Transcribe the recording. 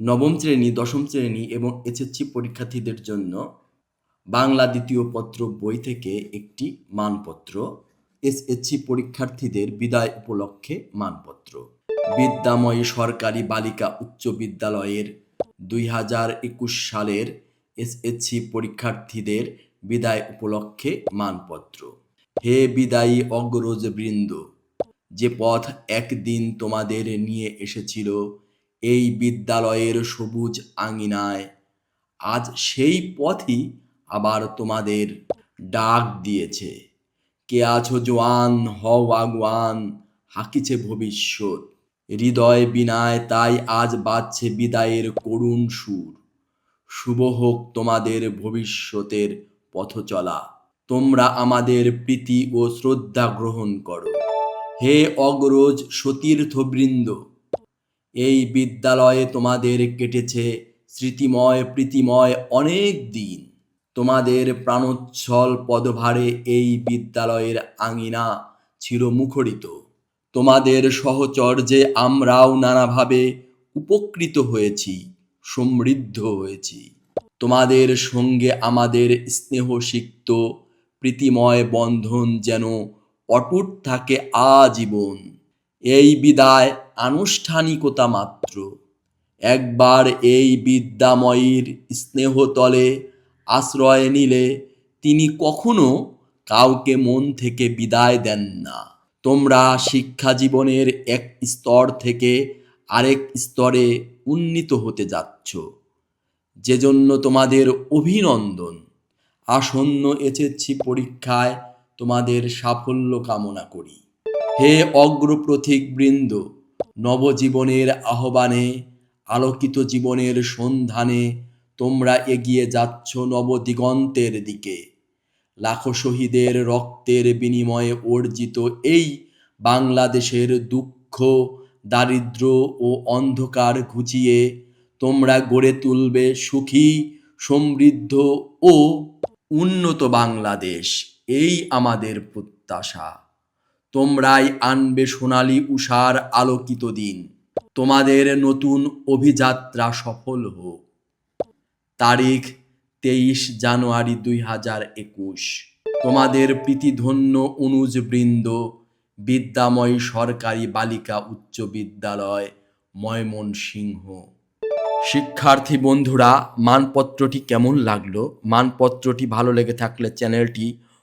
নবম শ্রেণি, দশম শ্রেণি এবং এসএসসি পরীক্ষার্থীদের জন্য বাংলা দ্বিতীয় পত্র বই থেকে একটি মানপত্র এসএসসি পরীক্ষার্থীদের বিদায় উপলক্ষে মানপত্র। বিদ্যাময়ী সরকারি বালিকা উচ্চ বিদ্যালয়ের দুই হাজার একুশ সালের এসএসসি পরীক্ষার্থীদের বিদায় উপলক্ষে মানপত্র। হে বিদায়ী অগ্রজ বৃন্দ, যে পথ একদিন তোমাদের নিয়ে এসেছিল এই বিদ্যালয়ের সবুজ আঙিনায়। আজ সেই পথই আবার তোমাদের ডাক দিয়েছে। কে আছো জোয়ান, হও আগুয়ান, হাকিছে ভবিষ্যৎ। হৃদয় বিনায় তাই আজ বাজছে বিদায়ের করুণ সুর। শুভ হোক তোমাদের ভবিষ্যতের পথ চলা। তোমরা আমাদের প্রীতি ও শ্রদ্ধা গ্রহণ করো। হে অগ্রজ সতীর্থবৃন্দ এই বিদ্যালয়ে তোমাদের কেটেছে স্মৃতিময়, প্রীতিময় অনেক দিন। তোমাদের প্রাণোচ্ছল পদভারে এই বিদ্যালয়ের আঙিনা ছিল মুখরিত। তোমাদের সহচর্যে আমরাও নানাভাবে উপকৃত হয়েছি, সমৃদ্ধ হয়েছি। তোমাদের সঙ্গে আমাদের স্নেহসিক্ত, প্রীতিময় বন্ধন যেন অটুট থাকে আজীবন। এই বিদায় আনুষ্ঠানিকতা মাত্র। একবার এই বিদ্যাময়ীর স্নেহতলে আশ্রয় নিলে তিনি কখনো কাউকে মন থেকে বিদায় দেন না। তোমরা শিক্ষা জীবনের এক স্তর থেকে আরেক স্তরে উন্নীত হতে যাচ্ছ। যে জন্য তোমাদের অভিনন্দন। আসন্ন এসেছি পরীক্ষায় তোমাদের সাফল্য কামনা করি। হে অগ্রপ্রথিক বৃন্দ! নবজীবনের আহ্বানে, আলোকিত জীবনের সন্ধানে তোমরা এগিয়ে যাচ্ছ নবদিগন্তের দিকে। লাখো শহীদের রক্তের বিনিময়ে অর্জিত এই বাংলাদেশের দুঃখ, দারিদ্র ও অন্ধকার ঘুচিয়ে তোমরা গড়ে তুলবে সুখী, সমৃদ্ধ ও উন্নত বাংলাদেশ। এই আমাদের প্রত্যাশা। তোমরাই আনবে সোনালী উষার আলোকিত দিন। তোমাদের নতুন অভিযাত্রা সফল হোক। তারিখ তেইশ জানুয়ারি দুই হাজার একুশ। তোমাদের প্রীতিধন্য অনুজ বৃন্দ, বিদ্যাময়ী সরকারি বালিকা উচ্চ বিদ্যালয়, ময়মনসিংহ। শিক্ষার্থী বন্ধুরা, মানপত্রটি কেমন লাগল? মানপত্রটি ভালো লেগে থাকলে চ্যানেলটি